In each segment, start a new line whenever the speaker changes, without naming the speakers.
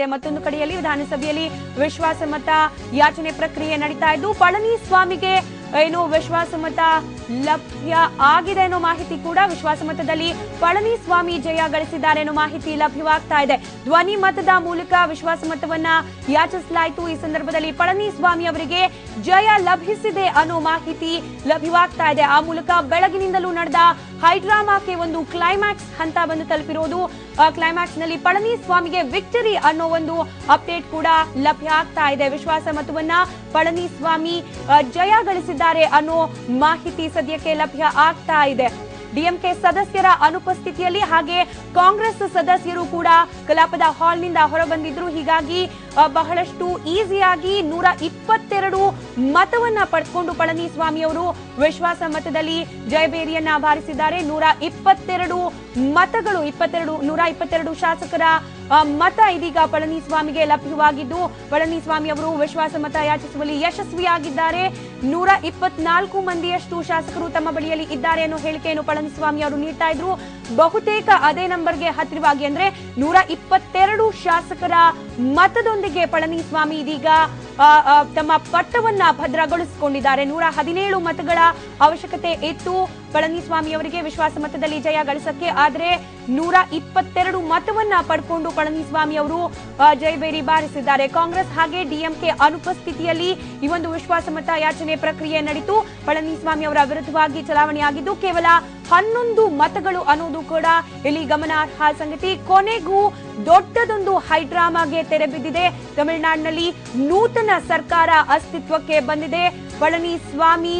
ಮತ್ತೊಂದು ಕಡೆಯಲ್ಲಿ ವಿಧಾನಸಭೆಯಲ್ಲಿ ವಿಶ್ವಾಸಮತ ಯಾಚನೆ ಪ್ರಕ್ರಿಯೆ ನಡೀತಾ ಇದ್ದು ಪಳನಿಸ್ವಾಮಿಗೆ ಏನು ವಿಶ್ವಾಸಮತ ಲಭ್ಯ ಆಗಿದೆ ಅನ್ನೋ ಮಾಹಿತಿ ಕೂಡ ವಿಶ್ವಾಸಮತದಲ್ಲಿ ಪಳನಿಸ್ವಾಮಿ ಜಯ ಗಳಿಸಿದ್ದಾರೆ ಅನ್ನೋ ಮಾಹಿತಿ ಲಭ್ಯವಾಗ್ತಾ ಇದೆ. ಧ್ವನಿ ಮತದ ಮೂಲಕ ವಿಶ್ವಾಸಮತವನ್ನ ಯಾಚಿಸಲಾಯಿತು. ಈ ಸಂದರ್ಭದಲ್ಲಿ ಪಳನಿಸ್ವಾಮಿ ಅವರಿಗೆ ಜಯ ಲಭಿಸಿದೆ ಅನ್ನೋ ಮಾಹಿತಿ ಲಭ್ಯವಾಗ್ತಾ ಇದೆ. ಆ ಮೂಲಕ ಬೆಳಗಿನಿಂದಲೂ ನಡೆದ ಹೈಡ್ರಾಮಾಕ್ಕೆ ಒಂದು ಕ್ಲೈಮ್ಯಾಕ್ಸ್ ಹಂತ ಬಂದು ತಲುಪಿರೋದು. ಕ್ಲೈಮ್ಯಾಕ್ಸ್ನಲ್ಲಿ ಪಳನಿಸ್ವಾಮಿಗೆ ವಿಕ್ಟರಿ ಅನ್ನೋ ಒಂದು ಅಪ್ಡೇಟ್ ಕೂಡ ಲಭ್ಯ ಆಗ್ತಾ ಇದೆ. ವಿಶ್ವಾಸ ಮತವನ್ನ ಪಳನಿಸ್ವಾಮಿ ಜಯ ಗಳಿಸಿದ್ದಾರೆ ಅನ್ನೋ ಮಾಹಿತಿ ಸದ್ಯಕ್ಕೆ ಲಭ್ಯ ಆಗ್ತಾ ಇದೆ. ಡಿಎಂಕೆ ಸದಸ್ಯರ ಅನುಪಸ್ಥಿತಿಯಲ್ಲಿ ಹಾಗೆ ಕಾಂಗ್ರೆಸ್ ಸದಸ್ಯರು ಕೂಡ ಕಲಾಪದ ಹಾಲ್ನಿಂದ ಹೊರಬಂದಿದ್ರು. ಹೀಗಾಗಿ ಬಹಳಷ್ಟು ಈಸಿಯಾಗಿ ನೂರ ಇಪ್ಪತ್ತೆರಡು ಮತವನ್ನ ಪಡೆದುಕೊಂಡು ಪಳನಿಸ್ವಾಮಿ ಅವರು ವಿಶ್ವಾಸ ಮತದಲ್ಲಿ ಜಯಬೇರಿಯನ್ನ ಬಾರಿಸಿದ್ದಾರೆ ನೂರ ಇಪ್ಪತ್ತೆರಡು ಮತಗಳು, ಇಪ್ಪತ್ತೆರಡು, ನೂರ ಇಪ್ಪತ್ತೆರಡು ಶಾಸಕರ ಮತ ಇದೀಗ ಪಳನಿಸ್ವಾಮಿಗೆ ಲಭ್ಯವಾಗಿದ್ದು, ಪಳನಿಸ್ವಾಮಿ ಅವರು ವಿಶ್ವಾಸ ಮತ ಯಾಚಿಸುವಲ್ಲಿ ಯಶಸ್ವಿಯಾಗಿದ್ದಾರೆ. ನೂರ ಇಪ್ಪತ್ನಾಲ್ಕು ಮಂದಿಯಷ್ಟು ಶಾಸಕರು ತಮ್ಮ ಬಳಿಯಲ್ಲಿ ಇದ್ದಾರೆ ಅನ್ನೋ ಹೇಳಿಕೆಯನ್ನು ಪಳನಿಸ್ವಾಮಿ ಅವರು ನೀಡ್ತಾ ಇದ್ರು. ಬಹುತೇಕ ಅದೇ ನಂಬರ್ಗೆ ಹತ್ತಿರವಾಗಿ ಅಂದ್ರೆ ನೂರ ಇಪ್ಪತ್ತೆರಡು ಶಾಸಕರ ಮತದೊಂದಿಗೆ ಪಳನಿಸ್ವಾಮಿ ಇದೀಗ ತಮ್ಮ ಪಟ್ಟವನ್ನ ಭದ್ರಗೊಳಿಸಿಕೊಂಡಿದ್ದಾರೆ. ನೂರ ಹದಿನೇಳು ಮತಗಳ ಅವಶ್ಯಕತೆ ಇತ್ತು ಪಳನಿಸ್ವಾಮಿ ಅವರಿಗೆ. ವಿಶ್ವಾಸ ಮತದಲ್ಲಿ ಜಯ ಗಳಿಸಕ್ಕೆ ಆದರೆ ನೂರ ಇಪ್ಪತ್ತೆರಡು ಮತವನ್ನ ಪಡ್ಕೊಂಡು ಪಳನಿಸ್ವಾಮಿ ಅವರು ಜಯಬೇರಿ ಬಾರಿಸಿದ್ದಾರೆ. ಕಾಂಗ್ರೆಸ್ ಹಾಗೆ ಡಿಎಂಕೆ ಅನುಪಸ್ಥಿತಿಯಲ್ಲಿ ಈ ಒಂದು ವಿಶ್ವಾಸ ಮತ ಯಾಚನೆ ಪ್ರಕ್ರಿಯೆ ನಡೆಯಿತು ಪಳನಿಸ್ವಾಮಿ ಅವರ ವಿರುದ್ಧವಾಗಿ ಚಲಾವಣೆಯಾಗಿದ್ದು ಕೇವಲ ಹನ್ನೊಂದು ಮತಗಳು ಅನ್ನೋದು ಕೂಡ ಇಲ್ಲಿ ಗಮನಾರ್ಹ ಸಂಗತಿ. ಕೊನೆಗೂ ದೊಡ್ಡದೊಂದು ಹೈಡ್ರಾಮಾಗೆ ತೆರೆ ಬಿದ್ದಿದೆ ತಮಿಳುನಾಡಿನಲ್ಲಿ ನೂತನ ಸರ್ಕಾರ ಅಸ್ತಿತ್ವಕ್ಕೆ ಬಂದಿದೆ. ಪಳನಿಸ್ವಾಮಿ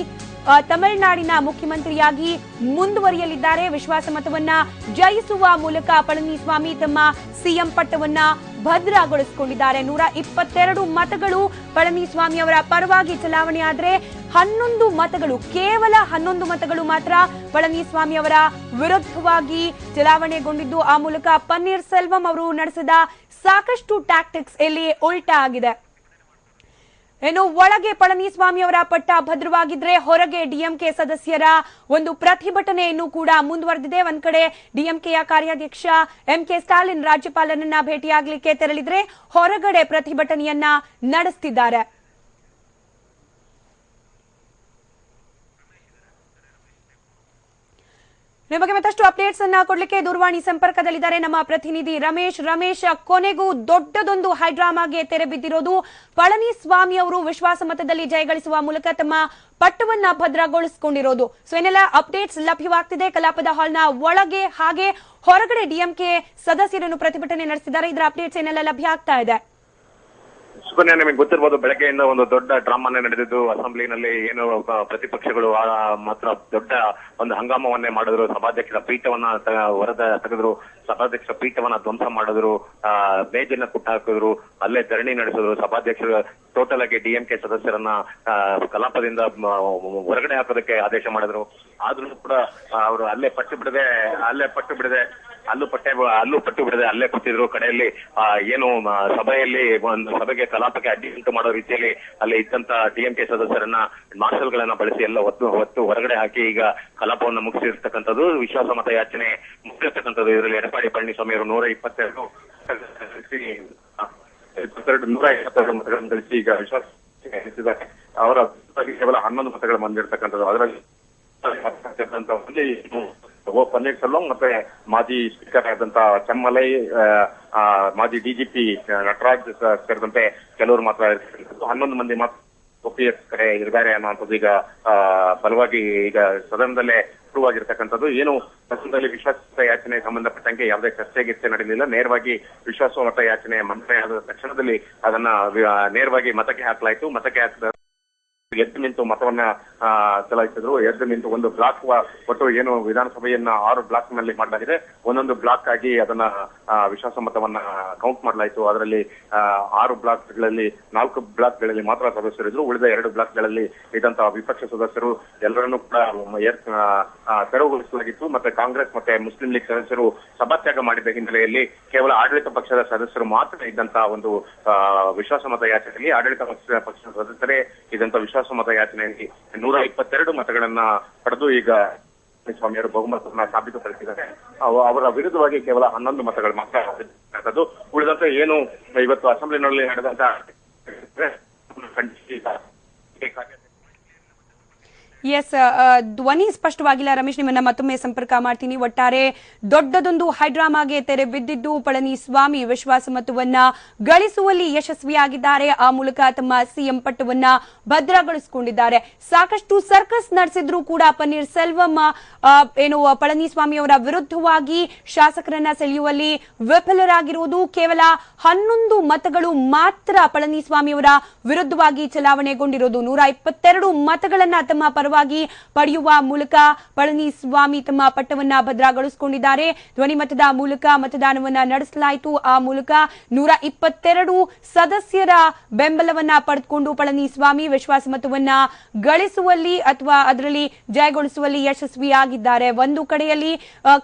ತಮಿಳುನಾಡಿನ ಮುಖ್ಯಮಂತ್ರಿಯಾಗಿ ಮುಂದುವರಿಯಲಿದ್ದಾರೆ. ವಿಶ್ವಾಸ ಮತವನ್ನ ಜಯಿಸುವ ಮೂಲಕ ಪಳನಿಸ್ವಾಮಿ ತಮ್ಮ ಸಿಎಂ ಪಟ್ಟವನ್ನ ಭದ್ರಗೊಳಿಸಿಕೊಂಡಿದ್ದಾರೆ. ನೂರ ಇಪ್ಪತ್ತೆರಡು ಮತಗಳು ಪಳನಿಸ್ವಾಮಿ ಅವರ ಪರವಾಗಿ ಚಲಾವಣೆ ಆದರೆ ಹನ್ನೊಂದು ಮತಗಳು, ಕೇವಲ ಹನ್ನೊಂದು ಮತಗಳು ಮಾತ್ರ ಪಳನಿಸ್ವಾಮಿ ಅವರ ವಿರುದ್ಧವಾಗಿ ಚಲಾವಣೆಗೊಂಡಿದ್ದು. ಆ ಮೂಲಕ ಪನ್ನೀರ್ ಸೆಲ್ವಂ ಅವರು ನಡೆಸಿದ ಸಾಕಷ್ಟು ಟ್ಯಾಕ್ಟಿಕ್ಸ್ ಇಲ್ಲಿ ಉಲ್ಟಾ ಆಗಿದೆ. ಏನು ಒಳಗೆ ಪಳನಿಸ್ವಾಮಿ ಅವರ ಪಟ್ಟ ಭದ್ರವಾಗಿದ್ರೆ ಹೊರಗೆ ಡಿಎಂಕೆ ಸದಸ್ಯರ ಒಂದು ಪ್ರತಿಭಟನೆಯನ್ನು ಕೂಡ ಮುಂದುವರೆದಿದೆ. ಒಂದ್ ಕಡೆ ಡಿಎಂಕೆಯ ಕಾರ್ಯಾಧ್ಯಕ್ಷ ಎಂ ಕೆ ಸ್ಟಾಲಿನ್ ರಾಜ್ಯಪಾಲರನ್ನ ಭೇಟಿಯಾಗಲಿಕ್ಕೆ ತೆರಳಿದ್ರೆ ಹೊರಗಡೆ ಪ್ರತಿಭಟನೆಯನ್ನ ನಡೆಸ್ತಿದ್ದಾರೆ. ನಿಮ್ಮ ಬಗ್ಗೆ ಮತ್ತಷ್ಟು ಅಪ್ಡೇಟ್ಸ್ ಅನ್ನ ಕೊಡ್ಲಿಕ್ಕೆ ದೂರವಾಣಿ ಸಂಪರ್ಕದಲ್ಲಿದ್ದಾರೆ ನಮ್ಮ ಪ್ರತಿನಿಧಿ ರಮೇಶ್. ರಮೇಶ್, ಕೊನೆಗೂ ದೊಡ್ಡದೊಂದು ಹೈಡ್ರಾಮಾಗೆ ತೆರೆ ಬಿದ್ದಿರೋದು ಪಳನಿಸ್ವಾಮಿ ಅವರು. ವಿಶ್ವಾಸ ಮತದಲ್ಲಿ ಜಯಗಳಿಸುವ ಮೂಲಕ ತಮ್ಮ ಪಟ್ಟವನ್ನ ಭದ್ರಗೊಳಿಸಿಕೊಂಡಿರೋದು. ಸೊ ಏನೆಲ್ಲ ಅಪ್ಡೇಟ್ಸ್ ಲಭ್ಯವಾಗ್ತಿದೆ. ಕಲಾಪದ ಹಾಲ್ನ ಒಳಗೆ ಹಾಗೆ ಹೊರಗಡೆ ಡಿಎಂಕೆ ಸದಸ್ಯರನ್ನು ಪ್ರತಿಭಟನೆ ನಡೆಸಿದ್ದಾರೆ. ಇದರ ಅಪ್ಡೇಟ್ಸ್ ಏನೆಲ್ಲ ಲಭ್ಯ ಆಗ್ತಾ ಇದೆ.
ಸುಕನ್ಯಾ ನಿಮಗೆ ಗೊತ್ತಿರ್ಬೋದು ಬೆಳಗ್ಗೆಯಿಂದ ಒಂದು ದೊಡ್ಡ ಡ್ರಾಮಾನೇ ನಡೆದಿದ್ದು. ಅಸೆಂಬ್ಲಿನಲ್ಲಿ ಏನು ಪ್ರತಿಪಕ್ಷಗಳು ಮಾತ್ರ ದೊಡ್ಡ ಒಂದು ಹಂಗಾಮವನ್ನೇ ಮಾಡಿದ್ರು. ಸಭಾಧ್ಯಕ್ಷರ ಪೀಠವನ್ನ ಹೊರದ ತೆಗೆದ್ರು. ಸಭಾಧ್ಯಕ್ಷರ ಪೀಠವನ್ನ ಧ್ವಂಸ ಮಾಡಿದ್ರು. ಆ, ಮೇಜನ್ನ ಹಾಕಿದ್ರು ಅಲ್ಲೇ ಧರಣಿ ನಡೆಸಿದ್ರು. ಸಭಾಧ್ಯಕ್ಷರು ಟೋಟಲ್ ಆಗಿ ಡಿಎಂಕೆ ಸದಸ್ಯರನ್ನ ಕಲಾಪದಿಂದ ಹೊರಗಡೆ ಹಾಕೋದಕ್ಕೆ ಆದೇಶ ಮಾಡಿದ್ರು. ಆದ್ರೂ ಕೂಡ ಅವರು ಅಲ್ಲೇ ಪಟ್ಟು ಬಿಡದೆ ಅಲ್ಲೇ ಪಟ್ಟು ಬಿಡದೆ ಅಲ್ಲೂ ಪಟ್ಟೆ ಅಲ್ಲೂ ಪಟ್ಟು ಬಿಡದೆ ಅಲ್ಲೇ ಕೂತಿದ್ರು. ಕಡೆಯಲ್ಲಿ ಏನು ಸಭೆಯಲ್ಲಿ ಒಂದು ಸಭೆಗೆ ಕಲಾಪಕ್ಕೆ ಅಡ್ಡಿ ಉಂಟು ಮಾಡೋ ರೀತಿಯಲ್ಲಿ ಅಲ್ಲಿ ಇದ್ದಂತ ಡಿಎಂಕೆ ಸದಸ್ಯರನ್ನ ಮಾರ್ಷಲ್ಗಳನ್ನ ಬಳಸಿ ಎಲ್ಲ ಹೊತ್ತು ಹೊತ್ತು ಹೊರಗಡೆ ಹಾಕಿ ಈಗ ಕಲಾಪವನ್ನು ಮುಗಿಸಿರ್ತಕ್ಕಂಥದ್ದು. ವಿಶ್ವಾಸ ಮತ ಯಾಚನೆ ಮುಗಿಸಿರ್ತಕ್ಕಂಥದ್ದು ಇದರಲ್ಲಿ ಎಡಪಾಡಿ ಪಳನಿಸ್ವಾಮಿ ಅವರು ನೂರ ಇಪ್ಪತ್ತೆರಡು ಇಪ್ಪತ್ತೆರಡು, ನೂರ ಇಪ್ಪತ್ತೆರಡು ಮತಗಳನ್ನು ಗಳಿಸಿ ಈಗ ವಿಶ್ವಾಸ ಅವರ ಕೇವಲ ಹನ್ನೊಂದು ಮತಗಳು ಬಂದಿರತಕ್ಕಂಥದ್ದು. ಅದರಲ್ಲಿ ಓ ಪನ್ನೀರ್ಸೆಲ್ವಂ ಮತ್ತೆ ಮಾಜಿ ಸ್ಪೀಕರ್ ಆದಂತ ಚೆಮ್ಮಲೈ ಮಾಜಿ ಡಿಜಿಪಿ ನಟರಾಜ್ ಸೇರಿದಂತೆ ಕೆಲವರು ಮಾತ್ರ ಹನ್ನೊಂದು ಮಂದಿ ಮಾತ್ರ ಒಪ್ಪಿಗೆ ಕಡೆ ಇದ್ದಾರೆ ಅನ್ನುವಂಥದ್ದು ಈಗ ಬಲವಾಗಿ ಈಗ ಸದನದಲ್ಲೇ ಪ್ರೂವ್ ಆಗಿರ್ತಕ್ಕಂಥದ್ದು ಏನು ಸದನದಲ್ಲಿ ವಿಶ್ವಾಸ ಯಾಚನೆ ಸಂಬಂಧಪಟ್ಟಂಗೆ ಯಾವುದೇ ಚರ್ಚೆ ಗಿರ್ಚೆ ನಡೆಯಲಿಲ್ಲ ನೇರವಾಗಿ ವಿಶ್ವಾಸ ಮತ ಯಾಚನೆ ಮಂಡನೆ ಆದ ತಕ್ಷಣದಲ್ಲಿ ಅದನ್ನ ನೇರವಾಗಿ ಮತಕ್ಕೆ ಹಾಕಲಾಯಿತು ಮತಕ್ಕೆ ಹಾಕಿದ ಎದ್ದು ನಿಂತು ಮತವನ್ನ ಚಲಾಯಿಸಿದ್ರು. ಎದ್ದು ನಿಂತು ಒಂದು ಬ್ಲಾಕ್ ಒಟ್ಟು ಏನು ವಿಧಾನಸಭೆಯನ್ನ ಆರು ಬ್ಲಾಕ್ನಲ್ಲಿ ಮಾಡಲಾಗಿದೆ. ಒಂದೊಂದು ಬ್ಲಾಕ್ ಆಗಿ ಅದನ್ನ ವಿಶ್ವಾಸ ಮತವನ್ನ ಕೌಂಟ್ ಮಾಡಲಾಯಿತು. ಅದರಲ್ಲಿ ಆರು ಬ್ಲಾಕ್ಗಳಲ್ಲಿ ನಾಲ್ಕು ಬ್ಲಾಕ್ಗಳಲ್ಲಿ ಮಾತ್ರ ಸದಸ್ಯರಿದ್ರು ಉಳಿದ ಎರಡು ಬ್ಲಾಕ್ಗಳಲ್ಲಿ ಇದ್ದಂತಹ ವಿಪಕ್ಷ ಸದಸ್ಯರು ಎಲ್ಲರನ್ನೂ ಕೂಡ ತೆರವುಗೊಳಿಸಲಾಗಿತ್ತು. ಮತ್ತೆ ಕಾಂಗ್ರೆಸ್ ಮತ್ತೆ ಮುಸ್ಲಿಂ ಲೀಗ್ ಸದಸ್ಯರು ಸಭಾತ್ಯಾಗ ಮಾಡಿದ ಹಿನ್ನೆಲೆಯಲ್ಲಿ ಕೇವಲ ಆಡಳಿತ ಪಕ್ಷದ ಸದಸ್ಯರು ಮಾತ್ರ ಇದ್ದಂತಹ ಒಂದು ವಿಶ್ವಾಸ ಮತ ಯಾಚನೆಯಲ್ಲಿ ಆಡಳಿತ ಪಕ್ಷ ಪಕ್ಷದ ಸದಸ್ಯರೇ ಇದ್ದಂತ ವಿಶ್ವಾಸ ಮತ ಯಾಚನೆಯಲ್ಲಿ ನೂರ ಇಪ್ಪತ್ತೆರಡು ಮತಗಳನ್ನ ಪಡೆದು ಈಗ
ಸ್ವಾಮಿಯವರು ಬಹುಮತವನ್ನ ಸಾಬೀತುಪಡಿಸಿದ್ದಾರೆ. ಅವ- ಅವರ ವಿರುದ್ಧವಾಗಿ ಕೇವಲ ಹನ್ನೊಂದು ಮತಗಳು ಮಾತ್ರ ಉಳಿದಂತೆ ಏನು, ಇವತ್ತು ಅಸೆಂಬ್ಲಿನಲ್ಲಿ ನಡೆದಂತ
ಎಸ್ ಧ್ವನಿ ಸ್ಪಷ್ಟವಾಗಿಲ್ಲ ರಮೇಶ್, ನಿಮ್ಮನ್ನ ಮತ್ತೊಮ್ಮೆ ಸಂಪರ್ಕ ಮಾಡ್ತೀನಿ. ಒಟ್ಟಾರೆ ದೊಡ್ಡದೊಂದು ಹೈಡ್ರಾಮಾಗೆ ತೆರೆ ಬಿದ್ದಿದ್ದು ಪಳನಿಸ್ವಾಮಿ ವಿಶ್ವಾಸಮತವನ್ನ ಗಳಿಸುವಲ್ಲಿ ಯಶಸ್ವಿಯಾಗಿದ್ದಾರೆ. ಆ ಮೂಲಕ ತಮ್ಮ ಸಿಎಂ ಪಟ್ಟವನ್ನ ಭದ್ರಗೊಳಿಸಿಕೊಂಡಿದ್ದಾರೆ. ಸಾಕಷ್ಟು ಸರ್ಕಸ್ ನಡೆಸಿದ್ರು ಕೂಡ ಪನ್ನೀರ್ ಸೆಲ್ವಂ ಏನು ಪಳನಿಸ್ವಾಮಿ ಅವರ ವಿರುದ್ಧವಾಗಿ ಶಾಸಕರನ್ನ ಸೆಳೆಯುವಲ್ಲಿ ವಿಫಲರಾಗಿರುವುದು ಕೇವಲ ಹನ್ನೊಂದು ಮತಗಳು ಮಾತ್ರ ಪಳನಿಸ್ವಾಮಿ ಅವರ ವಿರುದ್ಧವಾಗಿ ಚಲಾವಣೆಗೊಂಡಿರೋದು. ನೂರ ಇಪ್ಪತ್ತೆರಡು ಮತಗಳನ್ನ ತಮ್ಮ ಪರವಾಗಿ ಪಡೆಯುವ ಮೂಲಕ ಪಳನಿಸ್ವಾಮಿ ತಮ್ಮ ಪಟ್ಟವನ್ನ ಭದ್ರಗೊಳಿಸಿಕೊಂಡಿದ್ದಾರೆ. ಧ್ವನಿಮತದ ಮೂಲಕ ಮತದಾನವನ್ನ ನಡೆಸಲಾಯಿತು. ಆ ಮೂಲಕ ನೂರ ಇಪ್ಪತ್ತೆರಡು ಸದಸ್ಯರ ಬೆಂಬಲವನ್ನ ಪಡೆದುಕೊಂಡು ಪಳನಿಸ್ವಾಮಿ ವಿಶ್ವಾಸಮತವನ್ನ ಗಳಿಸುವಲ್ಲಿ ಅಥವಾ ಅದರಲ್ಲಿ ಜಯಗೊಳಿಸುವಲ್ಲಿ ಯಶಸ್ವಿಯಾಗಿದ್ದಾರೆ. ಒಂದು ಕಡೆಯಲ್ಲಿ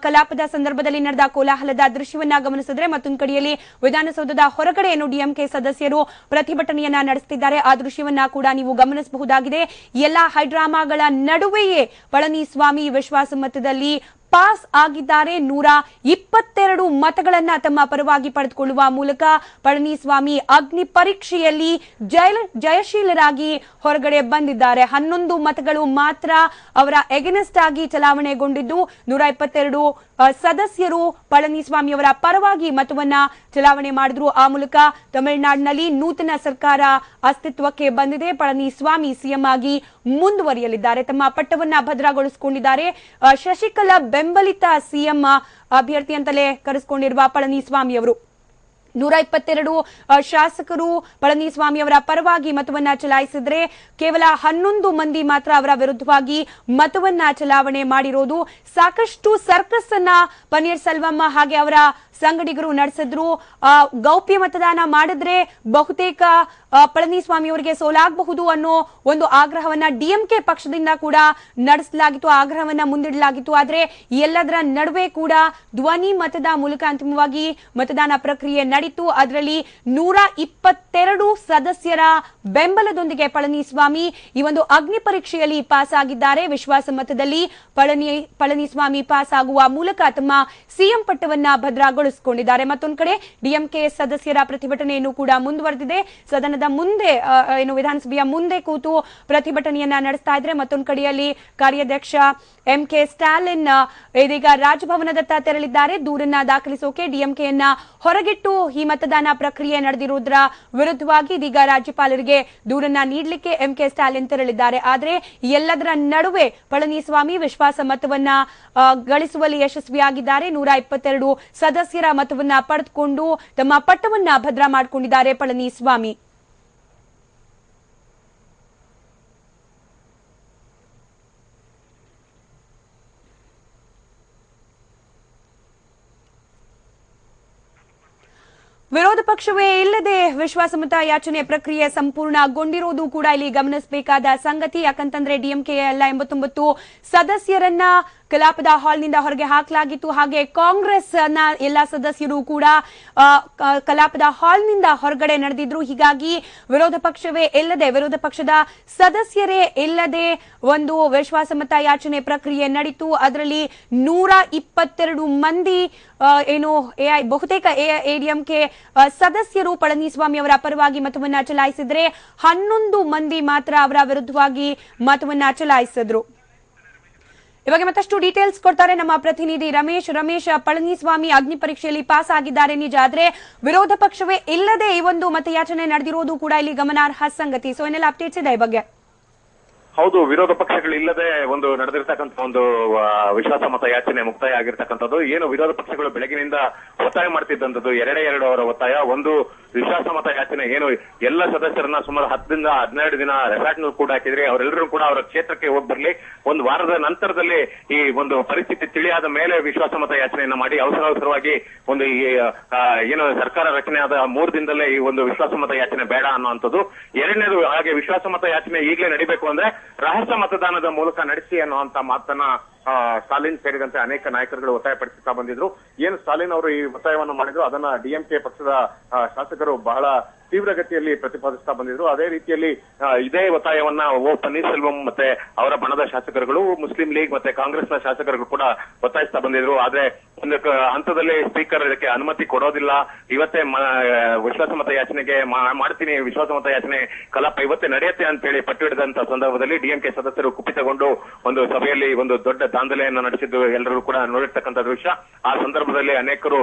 ಕಲಾಪದ ಸಂದರ್ಭದಲ್ಲಿ ನಡೆದ ಕೋಲಾಹಲದ ದೃಶ್ಯವನ್ನ ಗಮನಿಸಿದ್ರೆ ಮತ್ತೊಂದು ಕಡೆಯಲ್ಲಿ ವಿಧಾನಸೌಧದ ಹೊರಗಡೆ ಏನು ಡಿಎಂಕೆ ಸದಸ್ಯರು ಪ್ರತಿಭಟನೆಯನ್ನ ನಡೆಸುತ್ತಿದ್ದಾರೆ ಆ ದೃಶ್ಯವನ್ನ ಕೂಡ ನೀವು ಗಮನಿಸಬಹುದಾಗಿದೆ. ಎಲ್ಲಾ ಹೈಡ್ರಾಮಾಗಳ ನಡುವೆಯೇ ಪಳನಿಸ್ವಾಮಿ ವಿಶ್ವಾಸಮತದಲ್ಲಿ ಪಾಸ್ ಆಗಿದ್ದಾರೆ. ನೂರ ಇಪ್ಪತ್ತೆರಡು ಮತಗಳನ್ನ ತಮ್ಮ ಪರವಾಗಿ ಪಡೆದುಕೊಳ್ಳುವ ಮೂಲಕ ಪಳನಿಸ್ವಾಮಿ ಅಗ್ನಿ ಪರೀಕ್ಷೆಯಲ್ಲಿ ಜಯ ಜಯಶೀಲರಾಗಿ ಹೊರಗಡೆ ಬಂದಿದ್ದಾರೆ. ಹನ್ನೊಂದು ಮತಗಳು ಮಾತ್ರ ಅವರ ಎಗನೆಸ್ಟ್ ಆಗಿ ಚಲಾವಣೆಗೊಂಡಿದ್ದು, ನೂರ ಇಪ್ಪತ್ತೆರಡು ಸದಸ್ಯರು ಪಳನಿಸ್ವಾಮಿ ಅವರ ಪರವಾಗಿ ಮತವನ್ನ ಚಲಾವಣೆ ಮಾಡಿದ್ರು. ಆ ಮೂಲಕ ತಮಿಳುನಾಡಿನಲ್ಲಿ ನೂತನ ಸರ್ಕಾರ ಅಸ್ತಿತ್ವಕ್ಕೆ ಬಂದಿದೆ. ಪಳನಿಸ್ವಾಮಿ ಸಿಎಂ ಆಗಿ ಮುಂದುವರಿಯಲಿದ್ದಾರೆ. ತಮ್ಮ ಪಟ್ಟವನ್ನ ಭದ್ರಗೊಳಿಸಿಕೊಂಡಿದ್ದಾರೆ ಶಶಿಕಲಾ ಬೆಂಬಲಿತ ಸಿಎಂ ಅಭ್ಯರ್ಥಿ ಅಂತಲೇ ಕರೆಸಿಕೊಂಡಿರುವ ಪಳನಿಸ್ವಾಮಿ ಅವರು. ನೂರ ಇಪ್ಪತ್ತೆರಡು ಶಾಸಕರು ಪಳನಿಸ್ವಾಮಿ ಅವರ ಪರವಾಗಿ ಮತವನ್ನ ಚಲಾಯಿಸಿದ್ರೆ ಕೇವಲ ಹನ್ನೊಂದು ಮಂದಿ ಮಾತ್ರ ಅವರ ವಿರುದ್ಧವಾಗಿ ಮತವನ್ನ ಚಲಾವಣೆ ಮಾಡಿರೋದು ಸಾಕಷ್ಟು ಸರ್ಕಸ್ ಅನ್ನ ಪನ್ನೀರ್ ಸೆಲ್ವಂ ಹಾಗೆ ಅವರ ಸಂಗಡಿಗರು ನಡೆಸಿದ್ರು. ಗೌಪ್ಯ ಮತದಾನ ಮಾಡಿದ್ರೆ ಬಹುತೇಕ ಪಳನಿಸ್ವಾಮಿ ಅವರಿಗೆ ಸೋಲಾಗಬಹುದು ಅನ್ನೋ ಒಂದು ಆಗ್ರಹವನ್ನ ಡಿಎಂಕೆ ಪಕ್ಷದಿಂದ ಕೂಡ ನಡೆಸಲಾಗಿತ್ತು, ಆಗ್ರಹವನ್ನ ಮುಂದಿಡಲಾಗಿತ್ತು. ಆದ್ರೆ ಎಲ್ಲದರ ನಡುವೆ ಕೂಡ ಧ್ವನಿ ಮತದ ಮೂಲಕ ಅಂತಿಮವಾಗಿ ಮತದಾನ ಪ್ರಕ್ರಿಯೆ ನಡೀತು. ಅದರಲ್ಲಿ ನೂರ ಇಪ್ಪತ್ತೆರಡು ಸದಸ್ಯರ ಬೆಂಬಲದೊಂದಿಗೆ ಪಳನಿಸ್ವಾಮಿ ಈ ಒಂದು ಅಗ್ನಿ ಪರೀಕ್ಷೆಯಲ್ಲಿ ಪಾಸ್ ಆಗಿದ್ದಾರೆ. ವಿಶ್ವಾಸ ಮತದಲ್ಲಿ ಪಳನಿ, ಪಳನಿಸ್ವಾಮಿ ಪಾಸ್ ಆಗುವ ಮೂಲಕ ತಮ್ಮ ಸಿಎಂ ಪಟ್ಟವನ್ನ ಭದ್ರಗೊಳಿಸಿಕೊಂಡಿದ್ದಾರೆ ಮತ್ತೊಂದು ಕಡೆ ಡಿಎಂಕೆ ಸದಸ್ಯರ ಪ್ರತಿಭಟನೆಯನ್ನು ಕೂಡ ಮುಂದುವರೆದಿದೆ. ಸದನದ ಮುಂದೆ ಏನು ವಿಧಾನಸಭೆಯ ಮುಂದೆ ಕೂತು ಪ್ರತಿಭಟನೆಯನ್ನ ನಡೆಸ್ತಾ ಇದ್ರೆ ಮತ್ತೊಂದು ಕಡೆಯಲ್ಲಿ ಕಾರ್ಯಾಧ್ಯಕ್ಷ ಎಂ ಕೆ ಸ್ಟಾಲಿನ್ ಇದೀಗ ರಾಜಭವನದತ್ತ ತೆರಳಿದ್ದಾರೆ. ದೂರನ್ನ ದಾಖಲಿಸೋಕೆ ಡಿಎಂಕೆಯನ್ನ ಹೊರಗಿಟ್ಟು ಈ ಮತದಾನ ಪ್ರಕ್ರಿಯೆ ನಡೆದಿರುವುದರ ವಿರುದ್ಧವಾಗಿ ಇದೀಗ ರಾಜ್ಯಪಾಲರಿಗೆ ದೂರನ್ನ ನೀಡಲಿಕ್ಕೆ ಎಂ ಕೆ ಸ್ಟಾಲಿನ್ ತೆರಳಿದ್ದಾರೆ. ಆದರೆ ಎಲ್ಲದರ ನಡುವೆ ಪಳನಿಸ್ವಾಮಿ ವಿಶ್ವಾಸ ಮತವನ್ನ ಗಳಿಸುವಲ್ಲಿ ಯಶಸ್ವಿಯಾಗಿದ್ದಾರೆ. ನೂರ ಇಪ್ಪತ್ತೆರಡು ಸದಸ್ಯರ ಮತವನ್ನ ಪಡೆದುಕೊಂಡು ತಮ್ಮ ಪಟ್ಟವನ್ನ ಭದ್ರ ಮಾಡಿಕೊಂಡಿದ್ದಾರೆ ಪಳನಿಸ್ವಾಮಿ ವಿರೋಧ ಪಕ್ಷವೇ ಇಲ್ಲದೆ ವಿಶ್ವಾಸಮತ ಯಾಚನೆ ಪ್ರಕ್ರಿಯೆ ಸಂಪೂರ್ಣಗೊಂಡಿರುವುದು ಕೂಡ ಇಲ್ಲಿ ಗಮನಿಸಬೇಕಾದ ಸಂಗತಿ. ಯಾಕಂತಂದ್ರೆ ಡಿಎಂಕೆ ಎಲ್ಲ ಎಂಬತ್ತೊಂಬತ್ತು ಸದಸ್ಯರನ್ನ ಕಲಾಪದ ಹಾಲ್ನಿಂದ ಹೊರಗೆ ಹಾಕಲಾಗಿತ್ತು. ಹಾಗೆ ಕಾಂಗ್ರೆಸ್ನ ಎಲ್ಲಾ ಸದಸ್ಯರು ಕೂಡ ಕಲಾಪದ ಹಾಲ್ನಿಂದ ಹೊರಗಡೆ ನಡೆದಿದ್ರು. ಹೀಗಾಗಿ ವಿರೋಧ ಪಕ್ಷವೇ ಇಲ್ಲದೆ ವಿರೋಧ ಪಕ್ಷದ ಸದಸ್ಯರೇ ಇಲ್ಲದೆ ಒಂದು ವಿಶ್ವಾಸಮತ ಯಾಚನೆ ಪ್ರಕ್ರಿಯೆ ನಡೀತು. ಅದರಲ್ಲಿ ನೂರ ಇಪ್ಪತ್ತೆರಡು ಮಂದಿ ಏನು ಎಐ ಬಹುತೇಕ ಎಡಿಎಂಕೆ ಸದಸ್ಯರು ಪಳನಿಸ್ವಾಮಿ ಅವರ ಪರವಾಗಿ ಮತವನ್ನ ಚಲಾಯಿಸಿದ್ರೆ ಹನ್ನೊಂದು ಮಂದಿ ಮಾತ್ರ ಅವರ ವಿರುದ್ಧವಾಗಿ ಮತವನ್ನ ಚಲಾಯಿಸಿದ್ರು. ಇವಾಗ ಮತ್ತಷ್ಟು ಡೀಟೇಲ್ಸ್ ಕೊಡ್ತಾರೆ ನಮ್ಮ ಪ್ರತಿನಿಧಿ ರಮೇಶ್. ರಮೇಶ್, ಪಳನಿಸ್ವಾಮಿ ಅಗ್ನಿ ಪರೀಕ್ಷೆಯಲ್ಲಿ ಪಾಸ್ ಆಗಿದ್ದಾರೆ ನಿಜ. ಆದ್ರೆ ವಿರೋಧ ಪಕ್ಷವೇ ಇಲ್ಲದೆ ಈ ಒಂದು ಮತಯಾಚನೆ ನಡೆದಿರೋದು ಕೂಡ ಇಲ್ಲಿ ಗಮನಾರ್ಹ ಸಂಗತಿ. ಸೊ ಏನೆಲ್ಲ ಅಪ್ಡೇಟ್ಸ್ ಇದೆ ಈ ಬಗ್ಗೆ?
ಹೌದು, ವಿರೋಧ ಪಕ್ಷಗಳಿಲ್ಲದೆ ಒಂದು ನಡೆದಿರ್ತಕ್ಕಂಥ ಒಂದು ವಿಶ್ವಾಸ ಮತ ಯಾಚನೆ ಮುಕ್ತಾಯ ಆಗಿರ್ತಕ್ಕಂಥದ್ದು. ಏನು ವಿರೋಧ ಪಕ್ಷಗಳು ಬೆಳಗಿನಿಂದ ಒತ್ತಾಯ ಮಾಡ್ತಿದ್ದಂಥದ್ದು, ಎರಡೇ ಎರಡು ಅವರ ಒತ್ತಾಯ. ಒಂದು ವಿಶ್ವಾಸ ಮತ ಯಾಚನೆ ಏನು, ಎಲ್ಲ ಸದಸ್ಯರನ್ನ ಸುಮಾರು ಹತ್ತರಿಂದ ಹದಿನೆರಡು ದಿನ ರೆಸಾರ್ಟ್ ಕೂಡ ಹಾಕಿದ್ರೆ ಅವರೆಲ್ಲರೂ ಕೂಡ ಅವರ ಕ್ಷೇತ್ರಕ್ಕೆ ಹೋಗಿ ಬರಲಿ. ಒಂದು ವಾರದ ನಂತರದಲ್ಲಿ ಈ ಒಂದು ಪರಿಸ್ಥಿತಿ ತಿಳಿಯಾದ ಮೇಲೆ ವಿಶ್ವಾಸ ಮತ ಯಾಚನೆಯನ್ನ ಮಾಡಿ, ಅವಸರವಸರವಾಗಿ ಒಂದು ಈ ಏನು ಸರ್ಕಾರ ರಚನೆ ಆದ ಮೂರು ದಿನದಲ್ಲೇ ಈ ಒಂದು ವಿಶ್ವಾಸ ಮತ ಯಾಚನೆ ಬೇಡ ಅನ್ನುವಂಥದ್ದು. ಎರಡನೇದು ಹಾಗೆ ವಿಶ್ವಾಸ ಮತ ಯಾಚನೆ ಈಗಲೇ ನಡಿಬೇಕು ಅಂದ್ರೆ ರಹಸ್ಯ ಮತದಾನದ ಮೂಲಕ ನಡೆಸಿ ಅನ್ನುವಂತ ಮಾತನ್ನ
ಸ್ಟಾಲಿನ್ ಸೇರಿದಂತೆ ಅನೇಕ ನಾಯಕರುಗಳು ಒತ್ತಾಯ ಪಡಿಸುತ್ತಾ ಬಂದಿದ್ರು. ಏನು ಸ್ಟಾಲಿನ್ ಅವರು ಈ ಒತ್ತಾಯವನ್ನು ಮಾಡಿದ್ರು? ಅದನ್ನ ಡಿಎಂಕೆ ಪಕ್ಷದ ಶಾಸಕರು ಬಹಳ ತೀವ್ರಗತಿಯಲ್ಲಿ ಪ್ರತಿಪಾದಿಸ್ತಾ ಬಂದಿದ್ರು. ಅದೇ ರೀತಿಯಲ್ಲಿ ಇದೇ ಒತ್ತಾಯವನ್ನ ಓ ಪನ್ನೀರ್ಸೆಲ್ವಂ ಮತ್ತೆ ಅವರ ಬಣದ ಶಾಸಕರುಗಳು, ಮುಸ್ಲಿಂ ಲೀಗ್ ಮತ್ತೆ ಕಾಂಗ್ರೆಸ್ನ ಶಾಸಕರುಗಳು ಕೂಡ ಒತ್ತಾಯಿಸ್ತಾ ಬಂದಿದ್ರು. ಆದ್ರೆ ಒಂದು ಹಂತದಲ್ಲಿ ಸ್ಪೀಕರ್ ಇದಕ್ಕೆ ಅನುಮತಿ ಕೊಡೋದಿಲ್ಲ. ಇವತ್ತೇ ವಿಶ್ವಾಸಮತ ಯಾಚನೆಗೆ ಮಾಡ್ತೀನಿ, ವಿಶ್ವಾಸಮತ ಯಾಚನೆ ಕಲಾಪ ಇವತ್ತೇ ನಡೆಯುತ್ತೆ ಅಂತ ಹೇಳಿ ಪಟ್ಟು ಹಿಡಿದಂತ ಸಂದರ್ಭದಲ್ಲಿ ಡಿಎಂಕೆ ಸದಸ್ಯರು ಕುಪಿತಗೊಂಡು ಒಂದು ಸಭೆಯಲ್ಲಿ ಒಂದು ದೊಡ್ಡ ದಾಂಧಲೆಯನ್ನ ನಡೆಸಿದ್ದು ಎಲ್ಲರೂ ಕೂಡ ನೋಡಿರ್ತಕ್ಕಂಥ ದೃಶ್ಯ. ಆ ಸಂದರ್ಭದಲ್ಲಿ ಅನೇಕರು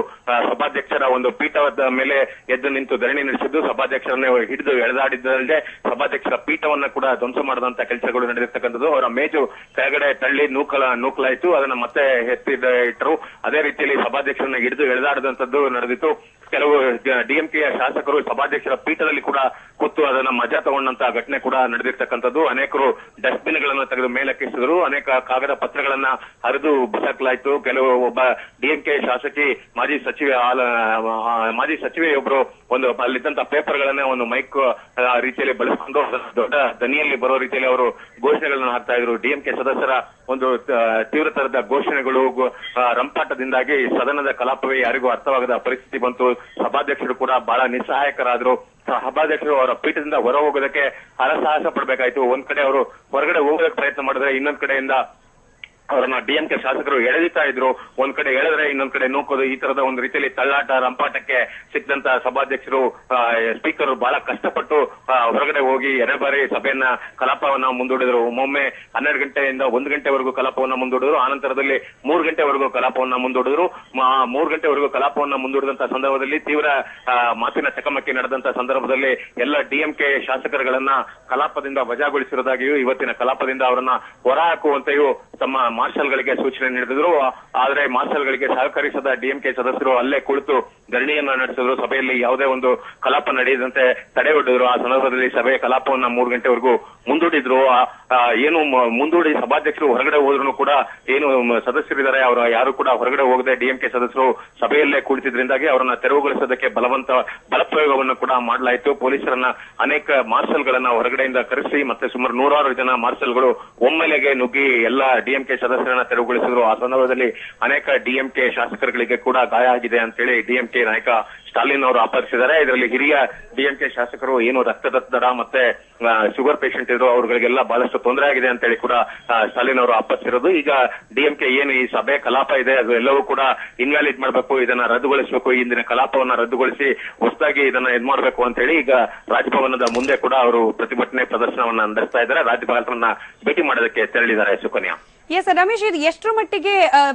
ಸಭಾಧ್ಯಕ್ಷರ ಒಂದು ಪೀಠದ ಮೇಲೆ ಎದ್ದು ನಿಂತು ಧರಣಿ ನಡೆಸಿದ್ದು ಸಭಾಧ್ಯಕ್ಷರನ್ನೇ ಹಿಡಿದು ಎಳೆದಾಡಿದ್ದಲ್ಲದೆ ಸಭಾಧ್ಯಕ್ಷರ ಪೀಠವನ್ನ ಕೂಡ ಧ್ವಂಸ ಮಾಡದಂತ ಕೆಲಸಗಳು ನಡೆದಿರ್ತಕ್ಕಂಥದ್ದು. ಅವರ ಮೇಜು ಕೆಳಗಡೆ ತಳ್ಳಿ ನೂಕಲ, ನೂಕಲಾಯಿತು. ಅದನ್ನ ಮತ್ತೆ ಎತ್ತಿದ ಇಟ್ಟರು. ಅದೇ ರೀತಿಯಲ್ಲಿ ಸಭಾಧ್ಯಕ್ಷರನ್ನ ಹಿಡಿದು ಎಳೆದಾಡದಂತದ್ದು ನಡೆದಿತ್ತು. ಕೆಲವು ಡಿಎಂಕೆಯ ಶಾಸಕರು, ಸಭಾಧ್ಯಕ್ಷರ ಪೀಠದಲ್ಲಿ ಕೂಡ ಕೂತು ಅದನ್ನ ಮಜಾ ತಗೊಂಡಂತ ಘಟನೆ ಕೂಡ ನಡೆದಿರ್ತಕ್ಕಂಥದ್ದು. ಅನೇಕರು ಡಸ್ಟ್ಬಿನ್ ಗಳನ್ನ ತೆಗೆದು ಮೇಲಕ್ಕಿಸಿದ್ರು. ಅನೇಕ ಕಾಗದ ಪತ್ರಗಳನ್ನ ಹರಿದು ಬಿಸಾಕಲಾಯಿತು. ಕೆಲವು ಒಬ್ಬ ಡಿಎಂಕೆ ಶಾಸಕಿ, ಮಾಜಿ ಸಚಿವೆ ಮಾಜಿ ಸಚಿವೆಯೊಬ್ಬರು ಒಂದು ಅಲ್ಲಿದ್ದಂತ ಪೇಪರ್ ಗಳನ್ನೇ ಒಂದು ಮೈಕ್ ರೀತಿಯಲ್ಲಿ ಬಳಸಿಕೊಂಡು ದೊಡ್ಡ ದನಿಯಲ್ಲಿ ಬರೋ ರೀತಿಯಲ್ಲಿ ಅವರು ಘೋಷಣೆಗಳನ್ನು ಹಾಕ್ತಾ ಇದ್ರು ಡಿಎಂಕೆ ಸದಸ್ಯರ ಒಂದು ತೀವ್ರ ತರದ ಘೋಷಣೆಗಳು ರಂಪಾಟದಿಂದಾಗಿ ಸದನದ ಕಲಾಪವೇ ಯಾರಿಗೂ ಅರ್ಥವಾಗದ ಪರಿಸ್ಥಿತಿ ಬಂತು. ಸಭಾಧ್ಯಕ್ಷರು ಕೂಡ ಬಹಳ ನಿಸ್ಸಹಾಯಕರಾದ್ರು. ಸಭಾಧ್ಯಕ್ಷರು ಅವರ ಪೀಠದಿಂದ ಹೊರ ಹೋಗೋದಕ್ಕೆ ಹರಸಾಹಸ ಪಡ್ಬೇಕಾಯ್ತು. ಒಂದ್ ಕಡೆ ಅವರು ಹೊರಗಡೆ ಹೋಗೋದಕ್ಕೆ ಪ್ರಯತ್ನ ಮಾಡಿದ್ರೆ ಇನ್ನೊಂದ್ ಕಡೆಯಿಂದ ಅವರನ್ನ ಡಿಎಂಕೆ ಶಾಸಕರು ಎಳೆದಿತಾ ಇದ್ರು. ಒಂದ್ ಕಡೆ ಎಳೆದ್ರೆ ಇನ್ನೊಂದ್ ಕಡೆ ನೂಕೋದು. ಈ ತರದ ಒಂದು ರೀತಿಯಲ್ಲಿ ತಳ್ಳಾಟ, ರಂಪಾಟಕ್ಕೆ ಸಿಕ್ಕಂತ ಸಭಾಧ್ಯಕ್ಷರು ಸ್ಪೀಕರ್ ಬಹಳ ಕಷ್ಟಪಟ್ಟು ಹೊರಗಡೆ ಹೋಗಿ ಎರಡು ಬಾರಿ ಸಭೆಯನ್ನ, ಕಲಾಪವನ್ನ ಮುಂದೂಡಿದ್ರು. ಒಮ್ಮೊಮ್ಮೆ ಹನ್ನೆರಡು ಗಂಟೆಯಿಂದ ಒಂದು ಗಂಟೆವರೆಗೂ ಕಲಾಪವನ್ನ ಮುಂದೂಡಿದ್ರು. ಆನಂತರದಲ್ಲಿ ಮೂರು ಗಂಟೆವರೆಗೂ ಕಲಾಪವನ್ನ ಮುಂದೂಡಿದ್ರು. ಮೂರು ಗಂಟೆವರೆಗೂ ಕಲಾಪವನ್ನ ಮುಂದೂಡಿದಂತ ಸಂದರ್ಭದಲ್ಲಿ ತೀವ್ರ ಮಾತಿನ ಚಕಮಕಿ ನಡೆದಂತ ಸಂದರ್ಭದಲ್ಲಿ ಎಲ್ಲ ಡಿಎಂಕೆ ಶಾಸಕರುಗಳನ್ನ ಕಲಾಪದಿಂದ ವಜಾಗೊಳಿಸಿರುವುದಾಗಿಯೂ ಇವತ್ತಿನ ಕಲಾಪದಿಂದ ಅವರನ್ನ ಹೊರ ಹಾಕುವಂತೆಯೂ ತಮ್ಮ ಮಾರ್ಷಲ್ಗಳಿಗೆ ಸೂಚನೆ ನೀಡಿದ್ರು. ಆದ್ರೆ ಮಾರ್ಷಲ್ಗಳಿಗೆ ಸಹಕರಿಸದ ಡಿಎಂಕೆ ಸದಸ್ಯರು ಅಲ್ಲೇ ಕುಳಿತು ಧರಣಿಯನ್ನ ನಡೆಸಿದ್ರು. ಸಭೆಯಲ್ಲಿ ಯಾವುದೇ ಒಂದು ಕಲಾಪ ನಡೆಯದಂತೆ ತಡೆ ಒಡ್ಡಿದ್ರು. ಆ ಸಂದರ್ಭದಲ್ಲಿ ಸಭೆ ಕಲಾಪವನ್ನ ಮೂರು ಗಂಟೆವರೆಗೂ ಮುಂದೂಡಿದ್ರು. ಏನು ಮುಂದೂಡಿ ಸಭಾಧ್ಯಕ್ಷರು ಹೊರಗಡೆ ಹೋದ್ರು ಕೂಡ ಏನು ಸದಸ್ಯರಿದ್ದಾರೆ, ಅವರು ಯಾರು ಕೂಡ ಹೊರಗಡೆ ಹೋಗದೆ ಡಿಎಂಕೆ ಸದಸ್ಯರು ಸಭೆಯಲ್ಲೇ ಕುಳಿತಿದ್ರಿಂದಾಗಿ ಅವರನ್ನ ತೆರವುಗೊಳಿಸೋದಕ್ಕೆ ಬಲವಂತ ಬಲಪ್ರಯೋಗವನ್ನು ಕೂಡ ಮಾಡಲಾಯಿತು. ಪೊಲೀಸರನ್ನ ಅನೇಕ ಮಾರ್ಷಲ್ಗಳನ್ನ ಹೊರಗಡೆಯಿಂದ ಕರೆಸಿ ಮತ್ತೆ ಸುಮಾರು ನೂರಾರು ಜನ ಮಾರ್ಷಲ್ಗಳು ಒಮ್ಮೆಲೆಗೆ ನುಗ್ಗಿ ಎಲ್ಲ ಡಿಎಂಕೆ ಸದಸ್ಯರನ್ನ ತೆರವುಗೊಳಿಸಿದ್ರು. ಆ ಸಂದರ್ಭದಲ್ಲಿ ಅನೇಕ ಡಿಎಂಕೆ ಶಾಸಕರುಗಳಿಗೆ ಕೂಡ ಗಾಯ ಆಗಿದೆ ಅಂತೇಳಿ ಡಿಎಂಕೆ ನಾಯಕ ಸ್ಟಾಲಿನ್ ಅವರು ಆಪಾದಿಸಿದ್ದಾರೆ. ಇದರಲ್ಲಿ ಹಿರಿಯ ಡಿಎಂಕೆ ಶಾಸಕರು ಏನು ರಕ್ತದೊತ್ತಡ ಮತ್ತೆ ಶುಗರ್ ಪೇಷಂಟ್ ಇದ್ರು ಅವರುಗಳಿಗೆಲ್ಲ ಬಹಳಷ್ಟು ತೊಂದರೆ ಆಗಿದೆ ಅಂತೇಳಿ ಕೂಡ ಆ, ಸ್ಟಾಲಿನ್ ಅವರು ಆಪಾದಿಸಿರೋದು. ಈಗ ಡಿಎಂಕೆ ಏನು ಈ ಸಭೆ ಕಲಾಪ ಇದೆ ಅದು ಎಲ್ಲವೂ ಕೂಡ ಇನ್ವ್ಯಾಲಿಡ್ ಮಾಡಬೇಕು ಇದನ್ನ ರದ್ದುಗೊಳಿಸಬೇಕು ಇಂದಿನ ಕಲಾಪವನ್ನ ರದ್ದುಗೊಳಿಸಿ ಹೊಸದಾಗಿ ಇದನ್ನ ಇದ್ ಮಾಡಬೇಕು ಅಂತ ಹೇಳಿ ಈಗ ರಾಜಭವನದ ಮುಂದೆ ಕೂಡ ಅವರು ಪ್ರತಿಭಟನೆ ಪ್ರದರ್ಶನವನ್ನ ನಡೆಸ್ತಾ ಇದ್ದಾರೆ. ರಾಜ್ಯಪಾಲರನ್ನ ಭೇಟಿ ಮಾಡೋದಕ್ಕೆ ತೆರಳಿದ್ದಾರೆ ಸುಕನ್ಯಾ.
ಎಸ್ ರಮೇಶ್ ಇದು ಎಷ್ಟರ ಮಟ್ಟಿಗೆ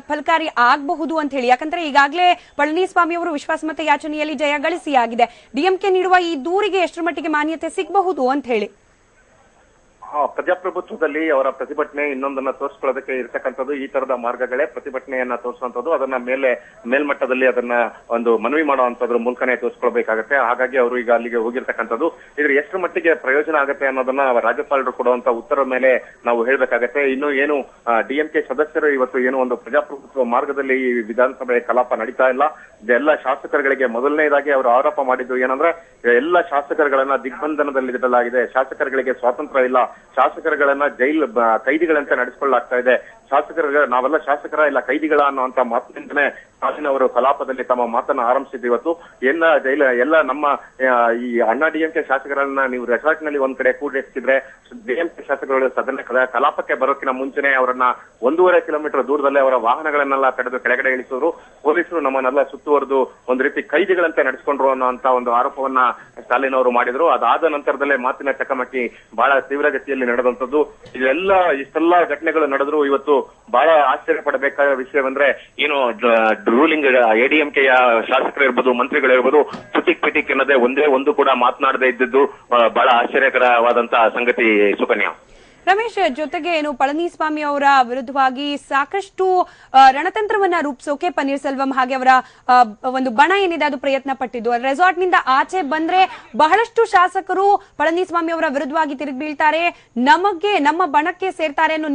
ಫಲಕಾರಿ ಆಗಬಹುದು ಅಂತ ಹೇಳಿ. ಯಾಕಂದ್ರೆ ಈಗಾಗಲೇ ಪಳನಿಸ್ವಾಮಿ ಅವರು ವಿಶ್ವಾಸಮತ ಯಾಚನೆಯಲ್ಲಿ ಜಯ ಗಳಿಸಿ ಆಗಿದೆ ಡಿಎಂಕೆ ನೀಡುವ ಈ ದೂರಿಗೆ ಎಷ್ಟರ ಮಟ್ಟಿಗೆ ಮಾನ್ಯತೆ ಸಿಗಬಹುದು ಅಂತ ಹೇಳಿ.
ಪ್ರಜಾಪ್ರಭುತ್ವದಲ್ಲಿ ಅವರ ಪ್ರತಿಭಟನೆ ಇನ್ನೊಂದನ್ನ ತೋರಿಸ್ಕೊಳ್ಳೋದಕ್ಕೆ ಇರ್ತಕ್ಕಂಥದ್ದು ಈ ತರದ ಮಾರ್ಗಗಳೇ ಪ್ರತಿಭಟನೆಯನ್ನ ತೋರಿಸುವಂತದ್ದು ಅದನ್ನ ಮೇಲೆ ಮೇಲ್ಮಟ್ಟದಲ್ಲಿ ಅದನ್ನ ಒಂದು ಮನವಿ ಮಾಡುವಂತದ್ರ ಮೂಲಕನೇ ತೋರಿಸ್ಕೊಳ್ಬೇಕಾಗತ್ತೆ. ಹಾಗಾಗಿ ಅವರು ಈಗ ಅಲ್ಲಿಗೆ ಹೋಗಿರ್ತಕ್ಕಂಥದ್ದು. ಇದ್ರ ಎಷ್ಟು ಮಟ್ಟಿಗೆ ಪ್ರಯೋಜನ ಆಗುತ್ತೆ ಅನ್ನೋದನ್ನ ರಾಜ್ಯಪಾಲರು ಕೊಡುವಂತ ಉತ್ತರ ಮೇಲೆ ನಾವು ಹೇಳ್ಬೇಕಾಗತ್ತೆ. ಇನ್ನು ಏನು ಡಿಎಂಕೆ ಸದಸ್ಯರು ಇವತ್ತು ಏನು ಒಂದು ಪ್ರಜಾಪ್ರಭುತ್ವ ಮಾರ್ಗದಲ್ಲಿ ಈ ವಿಧಾನಸಭೆ ಕಲಾಪ ನಡೀತಾ ಇಲ್ಲ. ಎಲ್ಲ ಶಾಸಕರುಗಳಿಗೆ ಮೊದಲನೇದಾಗಿ ಅವರು ಆರೋಪ ಮಾಡಿದ್ದು ಏನಂದ್ರೆ, ಎಲ್ಲ ಶಾಸಕರುಗಳನ್ನ ದಿಗ್ಬಂಧನದಲ್ಲಿ ಇಡಲಾಗಿದೆ ಶಾಸಕರುಗಳಿಗೆ ಸ್ವಾತಂತ್ರ್ಯ ಇಲ್ಲ. ಶಾಸಕರುಗಳನ್ನ ಜೈಲ್ ಕೈದಿಗಳಂತೆ ನಡೆಸಿಕೊಳ್ಳಲಾಗ್ತಾ ಇದೆ. ಶಾಸಕರ, ನಾವೆಲ್ಲ ಶಾಸಕರ ಇಲ್ಲ, ಕೈದಿಗಳ ಅನ್ನುವಂತ ಮಾತಿನಿಂದನೇ ಸ್ಟಾಲಿನ್ ಅವರು ಕಲಾಪದಲ್ಲಿ ತಮ್ಮ ಮಾತನ್ನ ಆರಂಭಿಸಿದ್ದು ಇವತ್ತು. ಎಲ್ಲ ಜೈಲ, ಎಲ್ಲ ನಮ್ಮ ಈ ಅಣ್ಣಾ ಡಿಎಂಕೆ ಶಾಸಕರನ್ನ ನೀವು ರೆಸಾರ್ಟ್ನಲ್ಲಿ ಒಂದ್ ಕಡೆ ಕೂಡಿಸಿದ್ರೆ ಡಿಎಂಕೆ ಶಾಸಕರು ಸದನ ಕಲ- ಕಲಾಪಕ್ಕೆ ಬರೋಕ್ಕಿಂತ ಮುಂಚೆನೆ ಅವರನ್ನ ಒಂದೂವರೆ ಕಿಲೋಮೀಟರ್ ದೂರದಲ್ಲೇ ಅವರ ವಾಹನಗಳನ್ನೆಲ್ಲ ತಡೆದು ಕೆಳಗಡೆ ಇಳಿಸಿದ್ರು ಪೊಲೀಸರು ನಮ್ಮನ್ನೆಲ್ಲ ಸುತ್ತುವರೆದು ಒಂದ್ ರೀತಿ ಕೈದಿಗಳಂತೆ ನಡೆಸಿಕೊಂಡ್ರು ಅನ್ನುವಂತ ಒಂದು ಆರೋಪವನ್ನ ಸ್ಟಾಲಿನ್ ಅವರು ಮಾಡಿದ್ರು. ಅದಾದ ನಂತರದಲ್ಲೇ ಮಾತಿನ ಚಕಮಕಿ ಬಹಳ ತೀವ್ರಗತಿಯಲ್ಲಿ ನಡೆದಂತದ್ದು ಇದೆಲ್ಲ ಇಷ್ಟೆಲ್ಲ ಘಟನೆಗಳು ನಡೆದ್ರು. ಇವತ್ತು ಬಹಳ ಆಶ್ಚರ್ಯ ಪಡಬೇಕಾದ ವಿಷಯವೆಂದ್ರೆ ಏನು ರೂಲಿಂಗ್ ಎಡಿಎಂಕೆಯ ಶಾಸಕರು ಇರ್ಬೋದು ಮಂತ್ರಿಗಳಿರ್ಬೋದು, ಪುಟಿಕ್ ಪಿಟಿಕ್ ಎನ್ನದೇ ಒಂದೇ ಒಂದು ಕೂಡ ಮಾತನಾಡದೇ ಇದ್ದಿದ್ದು ಬಹಳ ಆಶ್ಚರ್ಯಕರವಾದಂತಹ ಸಂಗತಿ ಸುಕನ್ಯಾ.
ರಮೇಶ್, ಜೊತೆಗೆ ಏನು, ಪಳನಿಸ್ವಾಮಿ ಅವರ ವಿರುದ್ಧವಾಗಿ ಸಾಕಷ್ಟು ರಣತಂತ್ರವನ್ನ ರೂಪಿಸೋಕೆ ಪನ್ನೀರ್ ಸೆಲ್ವಂ ಹಾಗೆ ಅವರ ಒಂದು ಬಣ ಏನಿದೆ ಅದು ಪ್ರಯತ್ನ ಪಟ್ಟಿದ್ದು. ರೆಸಾರ್ಟ್ನಿಂದ ಆಚೆ ಬಂದ್ರೆ ಬಹಳಷ್ಟು ಶಾಸಕರು ಪಳನಿಸ್ವಾಮಿ ಅವರ ವಿರುದ್ಧವಾಗಿ ತಿರುಗಿ ಬೀಳ್ತಾರೆ. ನಮಗೆ, ನಮ್ಮ ಬಣಕ್ಕೆ ಸೇರ್ತಾರೆ ಅನ್ನೋ